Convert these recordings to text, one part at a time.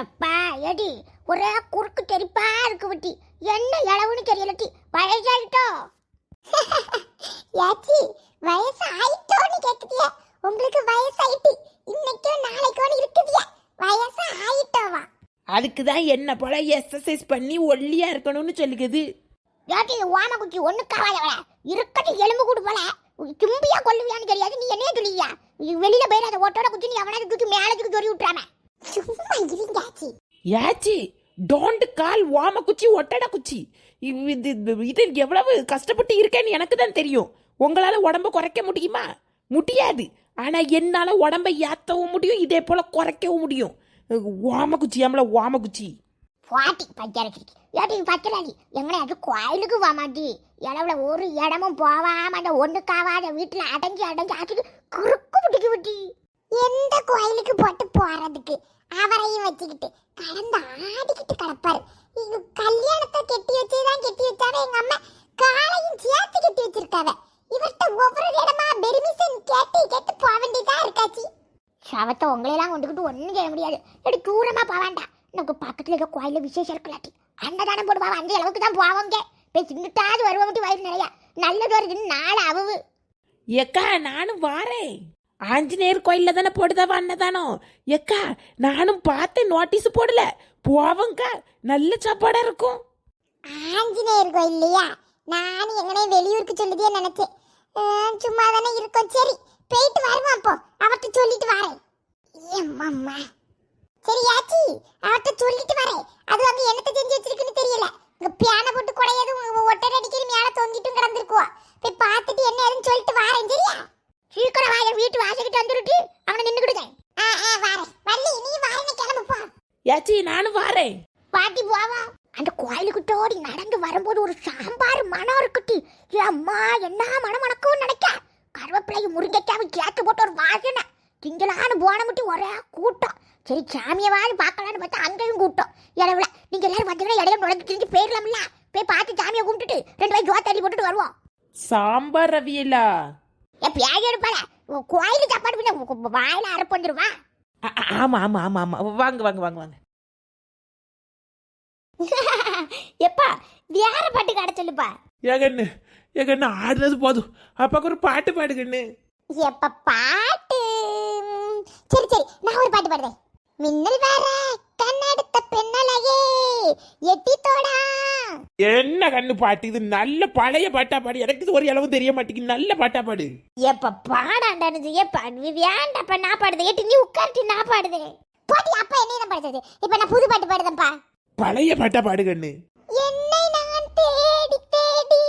எப்பா எடி ஒரே குறுக்கு தெரிப்பா இருக்கு வட்டி. என்ன இளவுன்னு தெரியலட்டி வயசாயிட்டோ? ஏச்சி வயசு ஆயிட்டோன்னு கேக்குதிய. உங்களுக்கு வயசாயிட்டு இன்னைக்கோ நாளைக்கோ இருக்குதிய. வயசு ஆயிட்டோவா அதுக்கு தான் என்ன போல எக்ஸசைஸ் பண்ணி ஒல்லியா இருக்கணும்னு சொல்லிக்குது ஏட்டி ஓம குச்சி ஒண்ணு காவாதவள இருக்கட்டி எலும்பு கூடு போல. தும்பியா கொல்லுவியான்னு தெரியாது. நீ என்னைய சொல்லியா வெளியில போயிரு அந்த ஓட்டோட குச்சி நீ அவனால தூக்கி மேல தூக்கி சொல்லி விட்டுறாம. சும்மா இருங்க ஆச்சி. ஏச்சி டோன்ட் கால் வாம குச்சி ஒட்டட குச்சி இது இது- எவ்வளவு கஷ்டப்பட்டு இருக்கேன்னு எனக்கு தான் தெரியும். உங்களால உடம்ப குறைக்க முடியுமா? முடியாது. ஆனா என்னால உடம்ப ஏத்தவும் முடியும் இதே போல குறைக்கவும் முடியும். ஓம குச்சி ஆமல ஓம குச்சி பாட்டி பஞ்சரக்கு ஏட்டி பச்சலாடி எங்கனையாச்சும் கோயிலுக்கு வாமாட்டி இளவுல ஒரு இடமும் போவாம அந்த ஒண்ணுக்காவாத வீட்டுல அடைஞ்சு அடைஞ்சு ஆச்சுக்கு குறுக்கு பிடிக்கு விட்டி. எந்த கோயிலுக்கு போட்டு போறதுக்கு? அவரையும் வச்சுக்கிட்டு கடந்து ஆடிக்கிட்டு கிடப்பாரு. இது கல்யாணத்தை கெட்டி வச்சுதான் கெட்டி வச்சாவே எங்க அம்மா காலையும் சேர்த்து கெட்டி வச்சிருக்காவ. இவர்கிட்ட ஒவ்வொரு இடமா பெர்மிஷன் கேட்டு கேட்டு போக வேண்டியதா இருக்காச்சி. சவத்தை உங்களையெல்லாம் கொண்டுக்கிட்டு ஒன்றும் செய்ய முடியாது. எடி தூரமா போக வேண்டாம். நமக்கு பக்கத்துல இருக்க கோயில விசேஷம் இருக்கலாட்டி. அன்னதானம் போடுவாங்க அந்த அளவுக்கு தான் போவாங்க போய் சிங்கிட்டாவது வருவோம் வயிறு நிறையா. நல்லது வருதுன்னு நாலு அவுவு. எக்கா நானும் வாரேன். ஆஞ்சநேயர் கோயிலில் தானே போடுதாவா அன்னதானம்? எக்கா நானும் பார்த்தேன் நோட்டீஸ் போடல. போவங்க நல்ல சாப்பாடாக இருக்கும். ஆஞ்சநேயர் கோயில்லையா நானும் எங்கனே வெளியூருக்கு சொல்லுதே நினைச்சேன். சும்மா தானே இருக்கோம். சரி போயிட்டு வருவோம் அப்போ. அவர்கிட்ட சொல்லிட்டு வரேன். ஏம்மா சரி ஆச்சி அவர்கிட்ட சொல்லிட்டு வரேன். அது அங்க என்னத்தை செஞ்சு வச்சிருக்குன்னு தெரியல. இங்க பியானை போட்டு குடையதும் ஒட்டரை அடிக்கடி மேலே தொங்கிட்டும் கிடந்திருக்குவா. போய் பார்த்துட்டு என்ன ஏதுன்னு சொல்லிட்டு வரேன். சரியா? சீக்கிரம் வாங்க வீட்டு வாசகிட்டு வந்துருட்டு அவனை நின்னுக்கிடுங்க. ஆ ஆ வரேன். வள்ளி நீ வாரேன்னு கிளம்பு போ. ஏச்சி நானும் வாரேன். பாட்டி போவா. அந்த கோயிலுக்கிட்டோடி நடந்து வரும்போது ஒரு சாம்பார் மனம் இருக்குட்டி. அம்மா என்ன மனம் மணக்கும் நினைக்க? கருவேப்பிலையும் முருங்கைக்காவும் சேர்த்து போட்டு ஒரு வாசனை. திங்களான்னு போன மட்டும் ஒரே கூட்டம். சரி சாமியவாது பார்க்கலான்னு பார்த்தா அங்கேயும் கூட்டம். இடவுல நீங்க எல்லாரும் வந்தீங்கன்னா இடையில நுழைஞ்சு திரிஞ்சு போயிடலாம்ல போய் பார்த்து சாமியை கும்பிட்டுட்டு ரெண்டு பேரும் ஜோ தள்ளி போட்டுட்டு வருவோம். சாம்பார் ரவியலா? என் பியாகி எடுப்பாள. கோயிலு சாப்பாடு பின்ன வாயில அரைப்பு ஆ- ஆமா ஆமா ஆமா ஆமா. வாங்க வாங்க வாங்க வாங்க. எப்பா வேற பாட்டு கடை சொல்லுப்பா? ஏகண்ணு ஏகண்ணு ஆடுறது போதும். அப்பாக்கு ஒரு பாட்டு பாடுகண்ணு எப்ப பாட்டு? சரி சரி நான் ஒரு பாட்டு பாடுறேன். மின்னல் வேற கண்ணெடுத்த பெண்ணலையே எட்டி என்ன கண்ணு பாட்டு? இது நல்ல பழைய பாட்டா பாடு. எனக்கு இது ஒரு அளவு தெரிய மாட்டேங்குது. நல்ல பாட்டா பாடு. எப்ப பாடாண்டானது எப்ப? வேண்டாப்பா நான் பாடுது. எட்டு நீ உட்கார்ட்டு நான் பாடுதேன் போட்டி அப்பா என்ன தான் பாடுறது? இப்ப நான் புது பாட்டு பாடுதேன்ப்பா. பழைய பாட்டா பாடு கண்ணு. என்னை நான் தேடி தேடி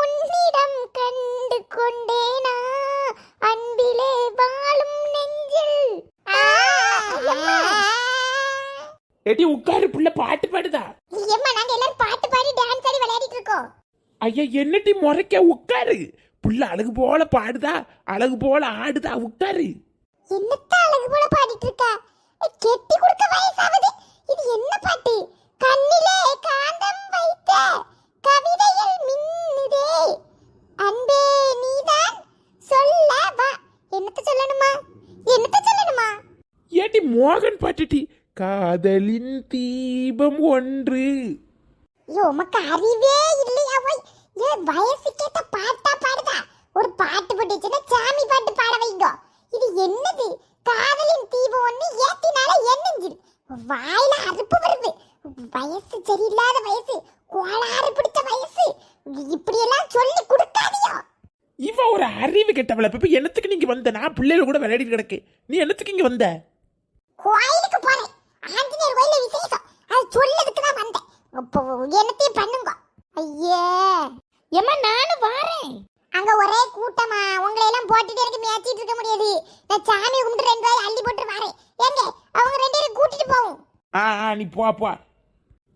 உன்னிடம் கண்டு கொண்டேனா? அன்பிலே வாழும் நெஞ்சில். ஏட்டி உட்காரு. புள்ள பாட்டு பாடுதா? ஏம்மா நாங்க எல்லாரும் பாட்டு பாடி இருக்கோம் ஐயா என்னட்டி முறைக்க உட்காரு? புள்ள அழகு போல பாடுதா? அழகு போல ஆடுதா? உட்காரு. என்னத்த அழகு போல பாடிட்டு இருக்க கெட்டி கொடுக்க வயசாகுது. இது என்ன பாட்டு? கண்ணிலே காந்தம் வைத்த கவிதையில் மின்னுதே. அன்பே நீதான் சொல்ல வா. என்னத்த சொல்லணுமா? என்னத்த சொல்லணுமா? ஏட்டி மோகன் பாட்டுட்டி காதலின் தீபம் ஒன்று. ஐயோ உமக்கு அறிவே இல்லையா போய் ஏ வயசுக்கேத்த பாட்டா பாடுதா? ஒரு பாட்டு போட்டுச்சுன்னா சாமி பாட்டு பாட வைங்க. இது என்னது? காதலின் தீபம் ஒண்ணு ஏத்தினால என்னஞ்சிரு வாயில அறுப்பு வருது. வயசு சரியில்லாத வயசு கோளாறு பிடிச்ச வயசு. இப்படி எல்லாம் சொல்லி கொடுக்காதியோ. இவ ஒரு அறிவு கெட்டவள? இப்ப என்னத்துக்கு நீங்க வந்த? நான் பிள்ளைகள் கூட விளையாடிட்டு கிடக்கு. நீ என்னத்துக்கு இங்க வந்த? கோயிலுக்கு போறேன். ஆஞ்சநேயர் கோயில்ல விசேஷம். அது சொல்லதுக்கு தான் வந்தேன். இப்போ என்னத்தையும் பண்ணுங்க. ஐயே. ஏம்மா நானும் வாரேன். அங்க ஒரே கூட்டமா. உங்களை எல்லாம் போட்டுட்டு எனக்கு மேய்ச்சிட்டு இருக்க முடியாது. நான் சாமி கும்பிட்டு ரெண்டு ரூபாய் அள்ளி போட்டு வரேன். ஏங்க அவங்க ரெண்டு பேரும் கூட்டிட்டு போவோம். ஆ ஆ நீ போ போ.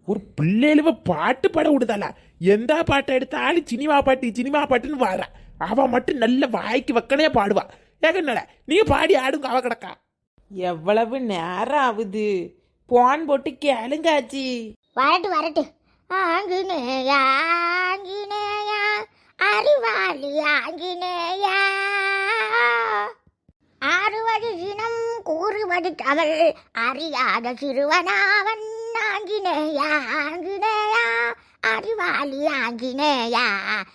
ஒரு பிள்ளைகளுவ பாட்டு பாட விடுதாளா? எந்த பாட்டை எடுத்தாலும் சினிமா பாட்டு சினிமா பாட்டுன்னு வாரா. அவ மட்டும் நல்ல வாய்க்கு வக்கனையா பாடுவா. ஏகன்னட நீங்க பாடி ஆடுங்க அவ கிடக்கா. எவ்வளவு நேரம் ஆகுது போன் போட்டு கேளுங்காச்சி வரட்டு வரட்டு. ஆங்கினேயா ஆங்கினேயா அறிவாளி ஆங்கினேயா. ஆறுவது இனம் கூறுவது தமிழ் அறியாத சிறுவனாவன் ஆங்கினேயா ஆங்கினேயா. அறிவாளி ஆங்கினேயா.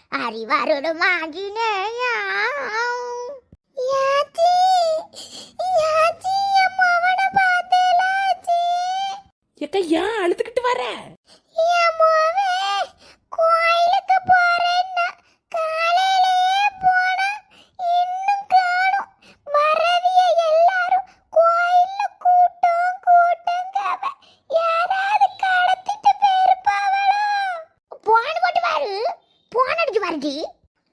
அறிவருடும் ஆங்கினேயா. ஏக்கா ஏன் அழுதுகிட்டு வர? கோயிலுக்கு போறேன்னா காலையிலேயே போனா இன்னும் காணும். வரவிய எல்லாரும் கோயில்ல கூட்டம் கூட்டங்க யாராவது கடத்திட்டு போயிருப்பாவளா. போன் போட்டு பாரு. போன் அடிச்சு பாருடி.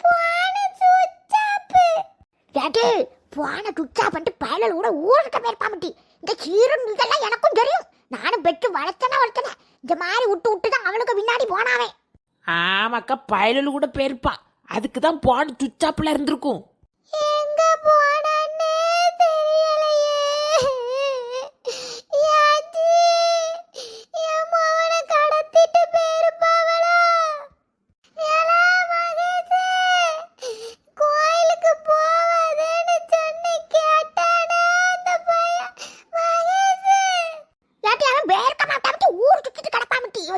போன சுச்சாப்பு கேட்டு போன சுச்சா பண்ணிட்டு பயலில் கூட ஊருக்க போயிருப்பாமட்டி இந்த சீரும் இதெல்லாம் எனக்கும் தெரியும் நானும் பெற்று வளர்த்தனா வளர்த்தன இந்த மாதிரி விட்டு விட்டு தான் அவனுக்கு பின்னாடி போனாவே ஆமாக்கா பயலில் கூட போயிருப்பான் அதுக்கு தான் போன சுச்சாப்புல இருந்திருக்கும்.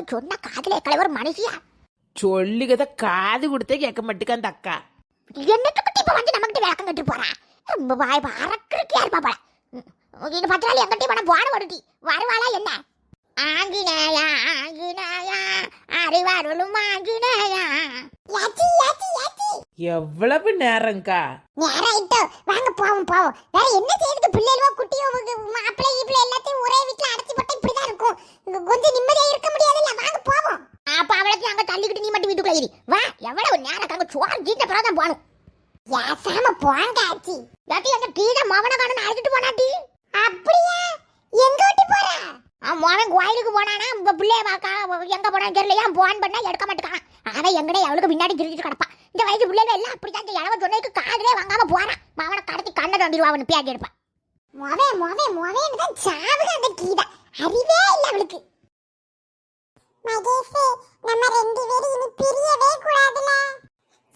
சொன்ன காதலே கலைவர் மனுஷியா? சொல்லிக்கத காது கொடுத்தே கேட்க மாட்டேங்க அந்த அக்கா என்னத்தை பத்தி இப்ப வந்து நமக்கிட்ட விளக்கம் கட்டு போறா ரொம்ப வாய் பறக்கிறக்கே இருப்பா போல இது பத்திராளி எங்கிட்ட பண்ண போன வருடி வருவாளா என்ன ஆங்கினேயா ஆங்கினேயா அறிவாருளும் ஆங்கினேயா யாச்சி யாச்சி யாச்சி எவ்வளவு நேரம்க்கா நேராயிட்டோ வாங்க போவோம் போவோம் வேற என்ன செய்யுது பிள்ளைகளோ குட்டியோ மாப்பிள்ளை ஈப்பிள்ளை எல்லாத்தையும் ஒரே வீட்டுல அடைச்சி போட்டா இப்படிதான் இருக்கும் கொஞ்சம் நிம்மதியா இருக்க முடியாதுல்ல வாங்க போவோம் அப்ப அவளுக்கு அங்க தள்ளிக்கிட்டு வா எவ்வளவு நேரம் அங்க சோறு தீட்ட பிறகு தான் போகணும். ஏசாம போங்க ஆச்சி யாத்தி அந்த கீழ மவன காணும் அழைச்சிட்டு போனாட்டி? அப்படியா? எங்க விட்டு போற? மோவன் கோயிலுக்கு போனானா உங்க பிள்ளைய வாக்கா எங்க போனான்னு தெரியலையா போன் பண்ணா எடுக்க மாட்டேக்கான். அவன் எங்கடே அவளுக்கு பின்னாடி திருச்சிட்டு கிடப்பான். இந்த வயசு பிள்ளைகள் எல்லாம் அப்படிதான் இந்த இளவ சொன்னதுக்கு காதலே வாங்காம போறான். மவனை கடத்தி கண்ணை தோண்டிடுவா அவனு பேட்டி எடுப்பான். மொவே மொவே மொவேன்னு தான் சாவுக அந்த கீதா. அறிவே இல்லை அவளுக்கு. மகேஷ் நம்ம ரெண்டு பேரும் இனி பிரியவே கூடாதுல.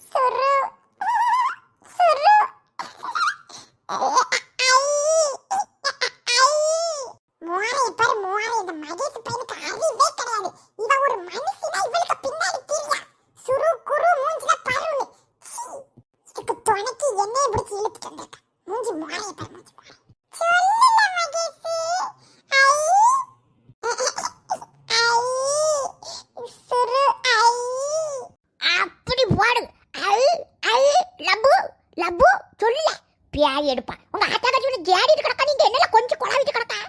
சுரு. சுரு மோரை பாரு மோரை இந்த மகேஷ் பையனுக்கு அறிவே கிடையாது இவன் ஒரு மனுஷனா இவளுக்கு பின்னாடி தெரியா சுரு குரு மூஞ்சில பருன்னு சீ, இதுக்கு துணைக்கு என்னைய பிடிச்சி இழுத்துட்டு வந்திருக்கா மூஞ்சி மோரைய பாரு மூஞ்சி மோரை சொல்லல மகேஷ் ஐ ஐ சுரு ஐ அப்படி போடு ஐ ஐ லப்பு சொல்லல சொல்ல. பியாரி எடுப்பான். உங்க ஆத்தா கட்டி ஒன்று ஜேடிட்டு கிடக்கா நீங்க என்ன கொஞ்சம் குழாவிட்டு கிடக்கா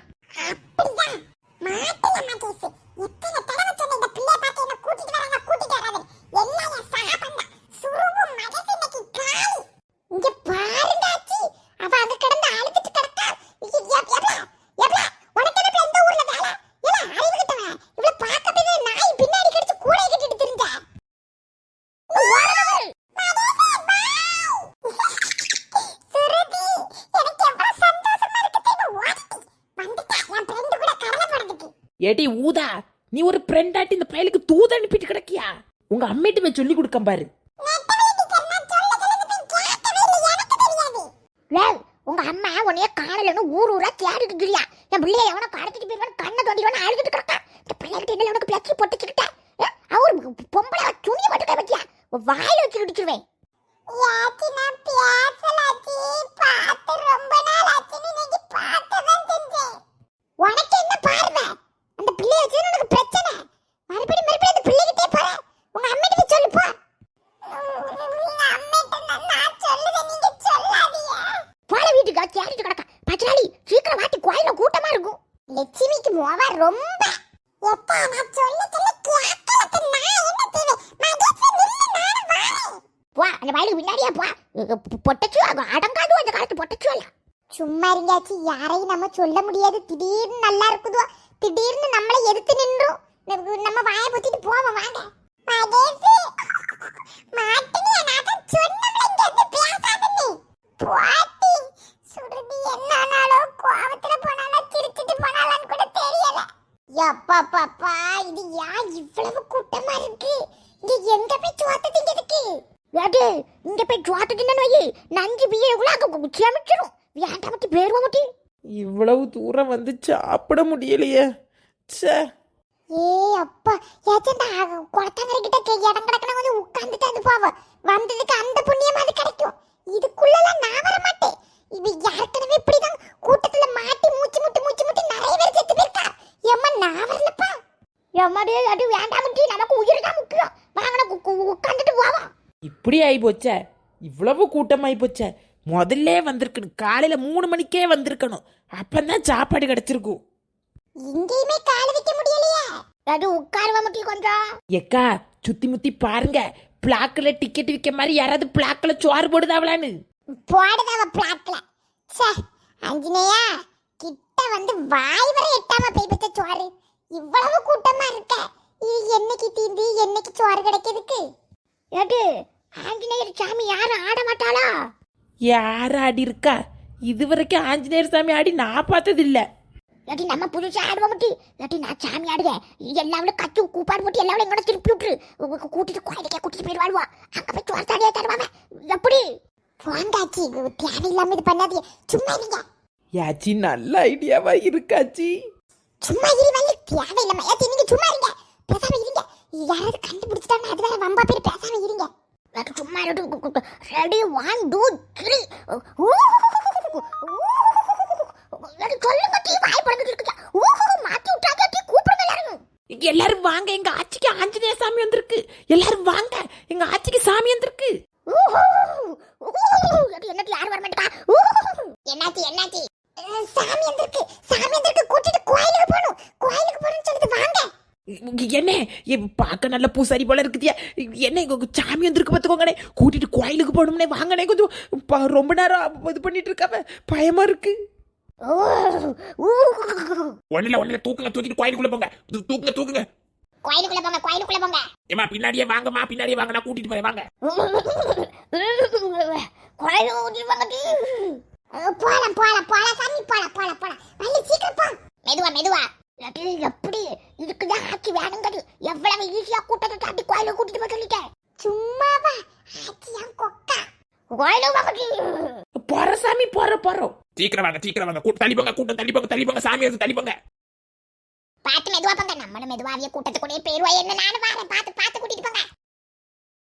அப்படிதான் மாட்டல மாட்டேஸ் எத்தனை தடவை சொன்ன இந்த பிள்ளை பார்த்து என்ன கூட்டிட்டு வராங்க கூட்டிட்டு வராது எல்லாம் என் சகபந்தா சுருவும் மகேஷ் இன்னைக்கு காலி இங்க பாருங்க ஆச்சி அவ அங்க கிடந்து அழுதுட்டு கிடக்கா இது எப்- எப்ல எப்ல உனக்கு என்ன இந்த ஊர்ல வேலை ஏல அறிவு கிட்டவன் இவள பார்க்க போய் நாய் பின்னாடி கடிச்சு கூடை கட்டிட்டு திரிஞ்ச சுருதி எனக்கு எவ்வளவு சந்தோஷமா இருக்கு தெரியுமா ஓடிட்டு வந்துட்டா என் ஃப்ரெண்டு கூட கடலை போடுறதுக்கு ஏடி ஊதா நீ ஒரு ஃப்ரெண்டாட்டி இந்த பயலுக்கு தூது அனுப்பிட்டு கிடக்கியா? உங்க அம்மிட்டு போய் சொல்லி கொடுக்க பாரு. உங்க அம்மா உன்னைய காணலன்னு ஊர் ஊரா தேடிட்டு இருக்கியா என் பிள்ளைய எவனோ கடத்திட்டு போயிருவான் கண்ணை தோண்டிடுவான் அழுதுட்டு கிடக்கா இந்த பிள்ளைகிட்ட என்ன உனக்கு பிளச்சி பொட்டுச்சுக்கிட்ட அவர் பொம்பளை துணியை மட்டும் வச்சியா வாயில வச்சு செஞ்சேன். உனக்கு என்ன பார்வை? அந்த பிள்ளைய வச்சு உனக்கு பிரச்சனை. மறுபடியும் மறுபடியும் அந்த பிள்ளைகிட்டே போற. உங்க அம்மிட்ட போய் சொல்லு போ. போல வீட்டுக்கு தேடிட்டு கிடக்கா. சீக்கிரம் வாட்டி கோயில கூட்டமா இருக்கும். லட்சுமிக்கு மோவா ரொம்ப. எப்பா நான் சொல்ல சொல்ல கேட்கலக்கு நான் என்ன செய்வேன்? மகேஷ் நில்லு நானும் வாரேன். போ அந்த வயலுக்கு பின்னாடியே போ. பொட்டச்சு அடங்காது அந்த காலத்து பொட்டச்சு எல்லாம் சும்மா இருங்காச்சு யாரையும் நம்ம சொல்ல முடியாது. திடீர்னு நல்லா இருக்குதோ திடீர்னு நம்மளை எதிர்த்து நின்றும். நம்ம- வாய வாயை பொத்திட்டு போவோம் வாங்க. மகேஷ் மாட்டினி நான் இது ஏன் இவ்வளவு கூட்டமா இருக்கு? இங்க எங்க போய் சோத்த திங்கிறதுக்கு ஏடு இங்க போய் சோத்த தின்னு நஞ்சு பியக்குள்ள அங்க செமிச்சிரும் வேண்டாம் மட்டி பேருவா மட்டி இவ்வளவு தூரம் வந்து சாப்பிட முடியலையே. ச்சே. ஏய் அப்பா. ஏச்சண்டா குளத்தங்கரை கிட்ட இடம் கிடக்கணும் கொஞ்சம் உட்காந்துட்டு அது போவோம் வந்ததுக்கு அந்த புண்ணியம் அது கிடைக்கும். இதுக்குள்ளலாம் நான் வர மாட்டேன். இது ஏற்கனவே இப்படிதான் கூட்டத்துல மாட்டி மூச்சு முட்டி மூச்சு முட்டி நிறைய பேர் செத்து போயிருக்கா. எம்மா நான் வரலப்பா. எம்மாடி அது வேண்டாம் நமக்கு உயிர் தான் முக்கியம் வாங்கன உட்காந்துட்டு போவோம் இப்படி ஆகி போச்சே இவ்வளவு கூட்டமாகி போச்சே முதல்ல வந்திருக்கணும். காலையில மூணு மணிக்கே வந்திருக்கணும். அப்பந்தான் சாப்பாடு கிடைச்சிருக்கும். எங்கேயுமே கால் வைக்க முடியலையே. அது உட்காருவ முட்டி கொஞ்சம். எக்கா சுத்தி முத்தி பாருங்க. பிளாக்ல டிக்கெட் விற்க மாதிரி யாராவது பிளாக்ல சோறு போடுதாவளான்னு. போடுதாவ பிளாக்ல சே அஞ்சனையா கிட்ட வந்து வாய் வரை எட்டாம போய் பச்ச சோறு. இவ்வளவு கூட்டமா இருக்க. இது என்னைக்கு தீந்து என்னைக்கு சோறு கிடைக்கிறதுக்கு? ஏட்டு ஆஞ்சநேயர் சாமி யாரும் ஆட மாட்டாளா யார் ஆடி இருக்கா? இது வரைக்கும் ஆஞ்சநேயர் சாமி ஆடி நான் பார்த்தது இல்ல ஏட்டி நம்ம புதுசா ஆடுவோம் முட்டி. ஏட்டி நான் சாமி ஆடுவேன். எல்லாவளும் கத்து கூப்பாடு போட்டு எல்லாவளும் எங்கட திருப்பி விட்டுரு. கூட்டிட்டு கோயிலுக்கே கூட்டிட்டு போயிடுவாளுவா அங்க போய் சோறு தாடியா தருவாங்க எப்படி? போந்தாச்சி தேவையில்லாம இது பண்ணாதீங்க. சும்மா இருங்க. யாச்சி நல்ல ஐடியாவா இருக்காச்சி. சும்மா இரு வந்து தேவையில்லாம. ஏத்தி நீங்க சும்மா இருங்க. பேசாம இருங்க. யாராவது கண்டுபிடிச்சிட்டாங்க அது வேற வம்பா பேர். பேசாம இருங்க. அது சும்மா ரெடி ஒன் டூ த்ரீ சொல்லுங்க டீ வாய் பழந்துட்டு இருக்கு மாத்தி விட்டாங்க டீ கூப்பிடுங்க எல்லாரும் எல்லாரும் வாங்க. எங்க ஆட்சிக்கு ஆஞ்சநேய சாமி வந்திருக்கு. எல்லாரும் வாங்க. எங்க ஆச்சிக்கு சாமி வந்திருக்கு என்னது யாரும் வர மாட்டா என்னாச்சு என்னாச்சு அஹ், சாமி வந்திருக்கு சாமி வந்திருக்கு கூட்டிட்டு கோயிலுக்கு போகணும் கோயிலுக்கு போகணும்னு சொல்லுது வாங்க என்ன எ- பார்க்க நல்ல பூசாரி போல இருக்குதியா? என்ன இங்க சாமி வந்திருக்கு பார்த்துக்கோங்கண்ணே. கூட்டிட்டு கோயிலுக்கு போகணும்னே வாங்கண்ணே கொஞ்சம் ரொம்ப நேரம் இது பண்ணிட்டு இருக்காம பயமா இருக்கு. ஒண்ணுல ஒண்ணுல தூக்குங்க தூக்கிட்டு கோயிலுக்குள்ள போங்க. தூக்குங்க தூக்குங்க. கோயிலுக்குள்ள போங்க கோயிலுக்குள்ள போங்க. ஏமா பின்னாடியே வாங்கம்மா பின்னாடியே வாங்க நான் கூட்டிட்டு போறேன் வாங்க. கோயிலுக்கு கூட்டிட்டு போங்க போலாம் போலாம் போலாம் சாமி போலாம் போலாம் போலாம் வள்ளி சீக்கிரம் போ மெதுவா மெதுவா இல்லாட்டி எப்படி இதுக்குதான் ஆட்சி வேணுங்கிறது எவ்வளவு ஈஸியா கூட்டத்தை தாண்டி கோயிலுக்கு கூட்டிட்டு போய் சொல்லிட்டேன் சும்மாவா ஆட்சி என் கொக்கா கோயிலுக்கு வாங்க டீ. போற சாமி போற போறோம் சீக்கிரம் வாங்க சீக்கிரம் வாங்க. கூட்டம் தள்ளி போங்க கூட்டம் தள்ளி போங்க தள்ளி போங்க சாமி எடுத்து தள்ளி போங்க. பார்த்து மெதுவா போங்க. நம்மளும் மெதுவாவிய கூட்டத்துக்குள்ளே போயிருவா. என்ன நானும் வாரேன் பார்த்து